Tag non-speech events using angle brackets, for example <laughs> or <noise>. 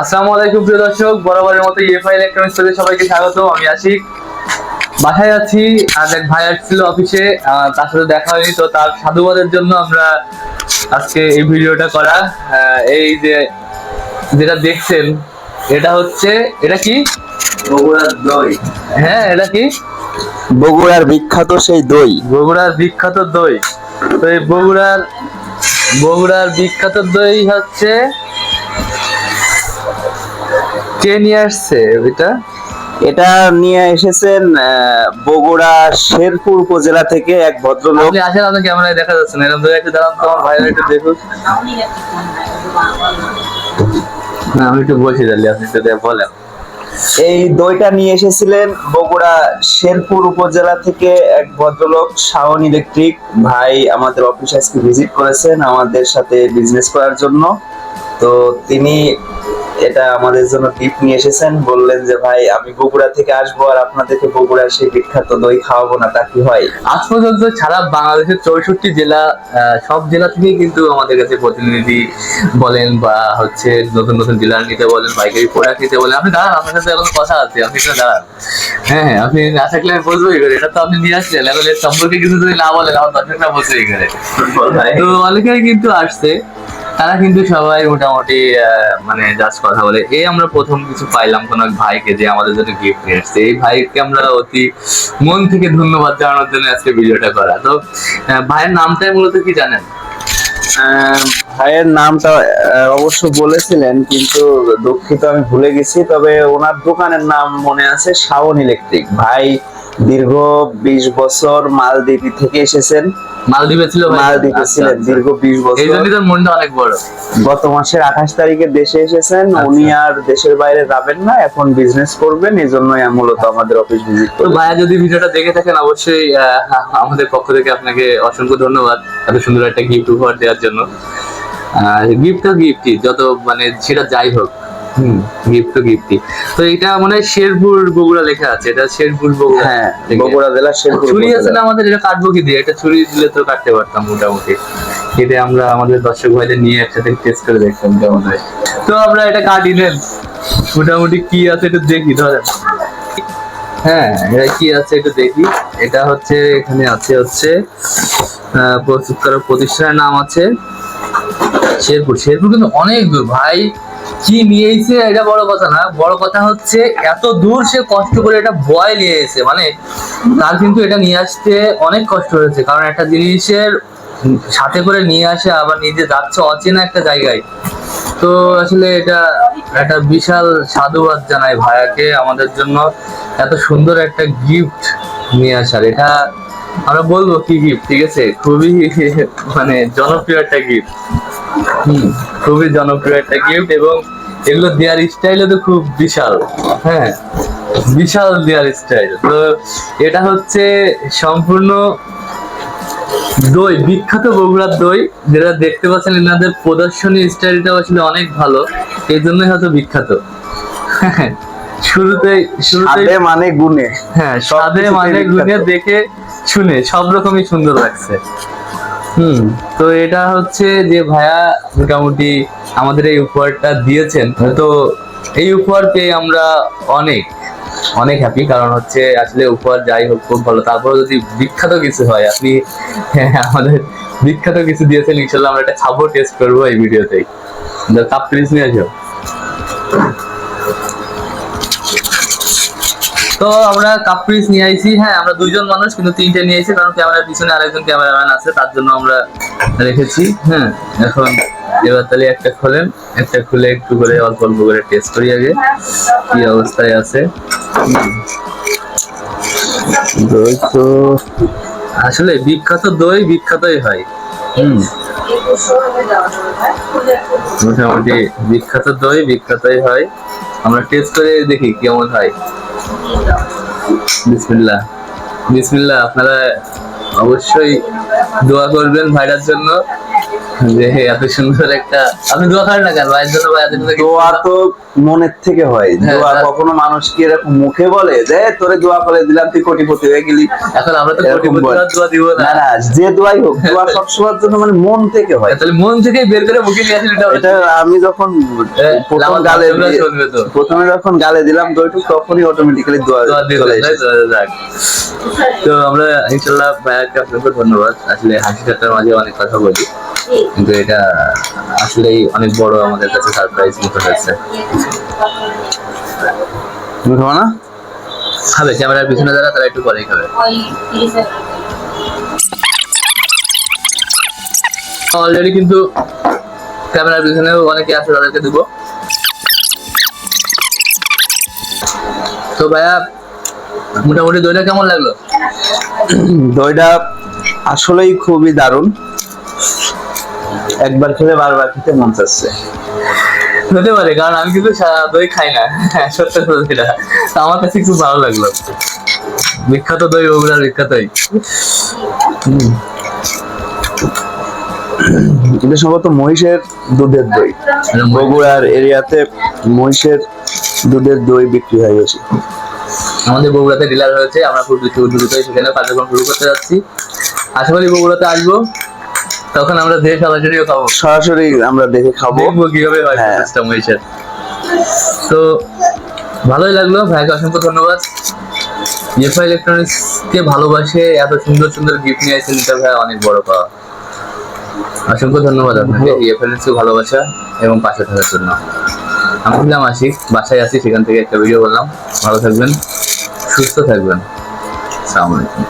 আসসালামু আলাইকুম প্রিয় দর্শক বরাবরের মতো ইএফআই ইলেকট্রনিক্স থেকে সবাইকে স্বাগত আমি আশিক। বাসায় আছি আজ এক ভাই আসছিল অফিসে তার সাথে দেখা হয়নি তো তার সাধুবাদের জন্য আমরা আজকে এই ভিডিওটা করা। এই যে যেটা দেখছেন এটা হচ্ছে এটা কি? বগুড়ার দই। হ্যাঁ এটা কি? বগুড়ার বিখ্যাত সেই দই। বগুড়ার বিখ্যাত দই। তো এই বগুড়ার বগুড়ার বিখ্যাত দই হচ্ছে কে নিয়ে আসছে এটা এটা নিয়ে এসেছেন বগুড়া শেরপুর উপজেলা থেকে এক ভদ্রলোক। আপনি আসেন আপনার ক্যামেরায় দেখা যাচ্ছে না। এরকম ধরে একটু দাঁড়ান তোমার ভাইরা একটু দেখুন না আমি একটু বসে আপনি একটু বলেন। এই দইটা নিয়ে এসেছিলেন বগুড়া শেরপুর উপজেলা থেকে এক ভদ্রলোক শাওন ইলেকট্রিক। ভাই আমাদের অফিস আজকে ভিজিট করেছেন আমাদের সাথে বিজনেস করার জন্য। তো তিনি এটা আমাদের জন্য গিফট নিয়ে এসেছেন। বললেন যে ভাই আমি বগুড়া থেকে আসব আর আপনাদেরকে বগুড়ার সেই বিখ্যাত দই খাওয়াবো না তা কি হয়? আজ পর্যন্ত সারা বাংলাদেশের চৌষট্টি জেলা সব জেলা থেকেই কিন্তু আমাদের কাছে প্রতিনিধি বলেন বা হচ্ছে নতুন নতুন ডিলার নিতে বলেন পাইকারি প্রোডাক্ট নিতে বলেন। আপনি দাঁড়ান আপনার সাথে এখন কথা আছে আপনি এখানে দাঁড়ান। হ্যাঁ হ্যাঁ আপনি না থাকলে আমি বলব এখানে এটা তো আপনি নিয়ে আসলেন এখন এর সম্পর্কে কিছু যদি না বলেন আমার দর্শকরা বসে এখানে তো অনেকেই কিন্তু আসছে। তারা কিন্তু সবাই মোটামুটি মানে জাস্ট কথা বলে। এই আমরা প্রথম কিছু পাইলাম কোন এক ভাইকে যে আমাদের জন্য গিফট নিয়ে আসছে এই ভাইকে আমরা অতি মন থেকে ধন্যবাদ জানানোর জন্য আজকে ভিডিওটা করা। তো ভাইয়ের নামটাই মূলত কি জানেন? ভাইয়ের নামটা অবশ্য বলেছিলেন, কিন্তু দুঃখিত আমি ভুলে গেছি। তবে ওনার দোকানের নাম মনে আছে, শাওন ইলেকট্রিক। ভাই দীর্ঘ বিশ বছর মালদ্বীপি থেকে এসেছেন। মালদ্বীপে ছিল মালদ্বীপে আচ্ছা, ছিলেন আচ্ছা। দীর্ঘ বিশ এই জন্যই তোর মনটা অনেক বড়। গত মাসের আঠাশ তারিখে দেশে এসেছেন। আচ্ছা। উনি আর দেশের বাইরে যাবেন না এখন বিজনেস করবেন এই জন্যই মূলত আমাদের অফিস ভিজিট তো ভাইয়া যদি ভিডিওটা দেখে থাকেন অবশ্যই আমাদের পক্ষ থেকে আপনাকে অসংখ্য ধন্যবাদ এত সুন্দর একটা গিফট উপহার দেওয়ার জন্য। গিফট তো গিফটই যত মানে সেটা যাই হোক। হুম গিফট তো গিফটই। তো এটা মনে শেরপুর বগুড়া লেখা আছে। এটা শেরপুর বগুড়া হ্যাঁ বগুড়া জেলা শেরপুর ছুরি আছে না আমাদের এটা কাটবো কি দিয়ে? এটা ছুরি দিলে তো কাটতে পারতাম মোটামুটি। এটা আমরা আমাদের দর্শক ভাইদের নিয়ে একসাথে টেস্ট করে দেখতাম কেমন হয়। তো আমরা এটা কাটি নেন। মোটামুটি কি আছে একটু দেখি ধরেন। হ্যাঁ এটা কি আছে একটু দেখি। এটা হচ্ছে এখানে আছে হচ্ছে প্রস্তুতকারক প্রতিষ্ঠানের নাম আছে শেরপুর। শেরপুর কিন্তু অনেক দূর। ভাই কি নিয়েছে এটা বড় কথা না, বড় কথা হচ্ছে এত দূর সে কষ্ট করে এটা বয় নিয়ে এসে মানে তার কিন্তু এটা নিয়ে আসতে অনেক কষ্ট হয়েছে, কারণ একটা জিনিসের সাথে করে নিয়ে আসে, আবার নিজে যাচ্ছে অচেনা একটা জায়গায়। তো আসলে এটা একটা বিশাল সাধুবাদ জানাই ভাইয়াকে, আমাদের জন্য এত সুন্দর একটা গিফট নিয়ে আসার। এটা আমরা বলব কি গিফট ঠিক আছে? খুবই মানে জনপ্রিয় একটা গিফট খুবই জনপ্রিয় একটা গিফট এবং এগুলো দেওয়ার স্টাইলও তো খুব বিশাল। হ্যাঁ বিশাল দেওয়ার স্টাইল তো এটা হচ্ছে সম্পূর্ণ দই বিখ্যাত বগুড়ার দই। যেটা দেখতে পাচ্ছেন এনাদের প্রদর্শনী স্টাইলটা আসলে অনেক ভালো। এই জন্যই হয়তো বিখ্যাত। শুরুতেই শুরুতেই স্বাদে মানে গুণে। হ্যাঁ স্বাদে মানে। গুনে দেখে শুনে সব রকমই সুন্দর লাগছে। হুম। তো এটা হচ্ছে যে ভাইয়া মোটামুটি আমাদের এই উপহারটা দিয়েছেন। তো এই উপহার পেয়ে আমরা অনেক অনেক হ্যাপি কারণ হচ্ছে আসলে উপহার যাই হোক খুব ভালো। তারপর যদি বিখ্যাত কিছু হয়, আপনি <laughs> আমাদের বিখ্যাত কিছু দিয়েছেন, ইনশাল্লাহ আমরা এটা খাব টেস্ট করব এই ভিডিওতেই। কাপ প্লিজ নিয়ে আসো। তো আমরা কাপ পিস নিয়ে আইছি। হ্যাঁ আমরা দুইজন মানুষ, কিন্তু তিনটে নিয়ে আইছি, কারণ ক্যামেরার পিছনে আরেকজন ক্যামেরাম্যান আছে, তার জন্য আমরা রেখেছি। হ্যাঁ এখন এবার তাহলে একটা খোলেন, একটা খুলে একটু করে অল্প অল্প করে টেস্ট করি আগে, কি অবস্থায় আছে। দই তো আসলে বিখ্যাত দই বিখ্যাতই হয়। হুম। মোটামুটি বিখ্যাত দই বিখ্যাতই হয়। আমরা টেস্ট করে দেখি কেমন হয়। বিসমিল্লাহ। বিসমিল্লাহ আপনারা অবশ্যই দোয়া করবেন ভাইরার জন্য। যে এত সুন্দর একটা আপনি দোয়া করেন না কেন ভাইয়ের জন্য ভাই এত দোয়া তো মনের থেকে হয় হ্যাঁ, দোয়া কখনো মানুষ কি এরকম মুখে বলে যে তোরে দোয়া করে দিলাম তুই কোটিপতি হয়ে গেলি এখন আমরা তো এরকম কোটি বল। দোয়া দিব না না না যে দোয়াই হোক দোয়া <laughs> সবসময়ের জন্য মানে মন থেকে হয় তাহলে মন থেকে বের করে মুখে নিয়ে আসেন এটা আমি যখন প্রথম আমার গালে। প্রথমে যখন গালে দিলাম দইটুক তখনই অটোমেটিক্যালি দোয়া দোয়া দিয়ে চলে। তো? যাক। তো আমরা ইনশাল্লাহ ভাইয়াকে ধন্যবাদ আসলে হাসি ঠাট্টার মাঝে অনেক কথা বলি কিন্তু এটা আসলেই অনেক বড় আমাদের কাছে সারপ্রাইজ মতো হয়েছে। তুমি খাব না? খাবে, ক্যামেরার পিছনে যারা, তারা একটু পরেই খাবে। অলরেডি কিন্তু ক্যামেরার পিছনেও অনেকে আছে তাদেরকে দিব। তো ভাইয়া, মোটামুটি দইটা কেমন লাগল? দইটা আসলেই খুবই দারুণ। একবার খেলে বারবার খেতে মন চাচ্ছে। হতে পারে কারণ আমি কিন্তু দই খাই না। সত্য কথা তো আমার কাছে খুব ভালো লাগল। বিখ্যাত দই বগুড়ার বিখ্যাতই এটা সম্ভবত মহিষের দুধের দই। বগুড়ার এরিয়াতে মহিষের দুধের দই বিক্রি হয় বেশি। আমাদের বগুড়াতে ডিলার হয়েছে আমরা খুব দ্রুত সেখানে কার্যক্রম শুরু করতে যাচ্ছি। আশা করি বগুড়াতে আসব। তখন আমরা দেখে সরাসরিও খাব। সরাসরি আমরা দেখে খাব। দেখব কীভাবে হয় হ্যাঁ। প্রসেসটা মহিষের তো ভালোই লাগল ভাইকে অসংখ্য ধন্যবাদ। ইয়েফা ইলেকট্রনিক্স কে ভালোবাসে এত সুন্দর সুন্দর গিফট নিয়ে আসছেন এটা ভাই অনেক বড় পাওয়া। অসংখ্য ধন্যবাদ আপনাকে ইয়েফা ইলেকট্রিক্স ভালোবাসা এবং পাশে থাকার জন্য। আমি ছিলাম আশিক বাসায় আছি সেখান থেকে একটা ভিডিও করলাম। ভালো থাকবেন সুস্থ থাকবেন। আসসালামু আলাইকুম